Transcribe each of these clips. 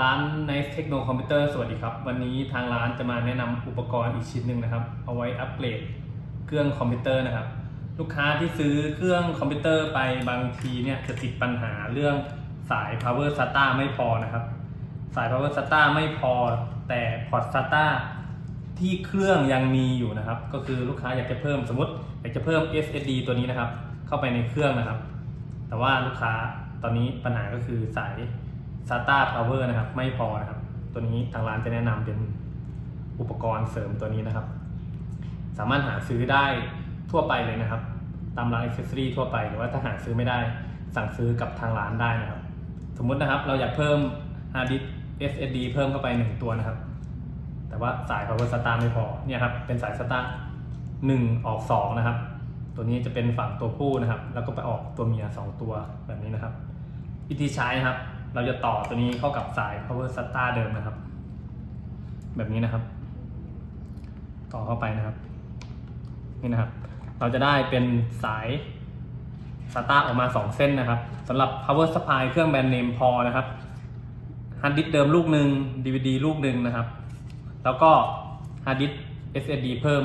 ร้าน Nice Techno Computer สวัสดีครับ วันนี้ทางร้านจะมาแนะนำอุปกรณ์อีกชิ้นหนึ่งนะครับ เอาไว้อัปเกรดเครื่องคอมพิวเตอร์นะครับ ลูกค้าที่ซื้อเครื่องคอมพิวเตอร์ไปบางทีเนี่ยจะติดปัญหาเรื่องสาย power SATA ไม่พอนะครับ สาย power SATA ไม่พอแต่พอร์ต SATA ที่เครื่องยังมีอยู่นะครับ ก็คือลูกค้าอยากจะเพิ่มสมมติอยากจะเพิ่ม SSD ตัวนี้นะครับ เข้าไปในเครื่องนะครับ แต่ว่าลูกค้าตอนนี้ปัญหาก็คือสาย SATA Power นะครับ ไม่พอนะครับ ตัวนี้ทางร้านจะแนะนำเป็นอุปกรณ์เสริมตัวนี้นะครับ สามารถหาซื้อได้ทั่วไปเลยนะครับ ตามร้านอิเซอรี่ทั่วไป หรือว่าถ้าหาซื้อไม่ได้สั่งซื้อกับทางร้านได้นะครับ สมมุตินะครับเราอยากเพิ่ม hard disk SSD เพิ่มเข้าไป 1 ตัวนะครับ แต่ว่าสาย power SATA ไม่พอเนี่ยครับเป็นสาย SATA 1ออก 2 นะครับ ตัวนี้จะเป็นฝั่งตัวผู้นะครับ แล้วก็ไปออกตัวเมีย 2 ตัวแบบนี้นะครับ วิธีใช้นะครับ เราจะต่อตัวนี้เข้ากับสาย power star เดิมนะครับ แบบนี้นะครับ ต่อเข้าไปนะครับ นี่นะครับ เราจะได้เป็นสาย star ออกมา 2 เส้นนะครับสำหรับ power supply เครื่องแบรนด์เนมพอนะครับฮาร์ดดิสเดิมลูกหนึ่ง DVD ลูกหนึ่งนะครับ แล้วก็ฮาร์ดดิส SSD เพิ่ม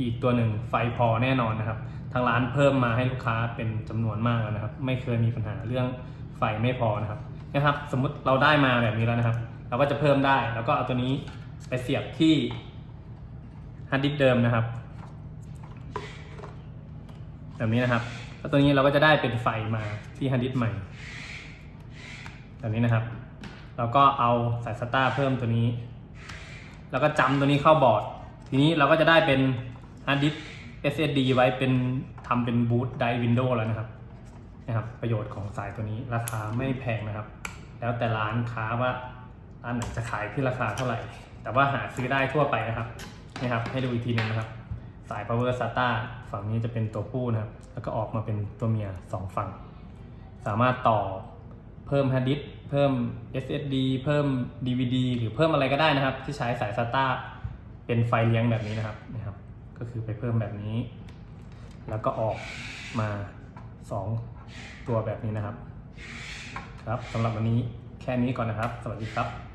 อีกตัวหนึ่งไฟพอแน่นอนนะครับ ทางร้านเพิ่มมาให้ลูกค้าเป็นจำนวนมากแล้วนะครับ ไม่เคยมีปัญหาเรื่องไฟไม่พอนะครับ นะครับ สมมุติเราได้มาแบบนี้แล้วนะครับ เราก็จะเพิ่มได้ แล้วก็เอาตัวนี้ไปเสียบที่ฮาร์ดดิสก์เดิมนะครับ แบบนี้นะครับ แล้วตัวนี้เราก็จะได้เป็นไฟมาที่ฮาร์ดดิสก์ใหม่ แบบนี้นะครับ เราก็เอาสายสตาร์เพิ่มตัวนี้ แล้วก็จำตัวนี้เข้าบอร์ด ทีนี้เราก็จะได้เป็นฮาร์ดดิสก์ SSD ไว้เป็นทำเป็นบูตไดวินโดว์แล้วนะครับนะครับ ประโยชน์ของสายตัวนี้ราคาไม่แพงนะครับ แล้วแต่ร้านค้าว่าร้านไหนจะขายที่ราคาเท่าไหร่ แต่ว่าหาซื้อได้ทั่วไปนะครับนะครับให้ดูอีกทีหนึงนะครับ สาย power SATA ฝั่งนี้จะเป็นตัวผู้นะครับ แล้วก็ออกมาเป็นตัวเมียสองฝั่ง สามารถต่อเพิ่มฮาร์ดดิสก์เพิ่ม SSD เพิ่ม DVD หรือเพิ่มอะไรก็ได้นะครับ ที่ใช้สาย SATA เป็นไฟเลี้ยงแบบนี้นะครับนะครับ ก็คือไปเพิ่มแบบนี้ แล้วก็ออกมา 2 ตัวแบบนี้นะครับ ครับสำหรับวันนี้แค่นี้ก่อนนะครับ สวัสดีครับ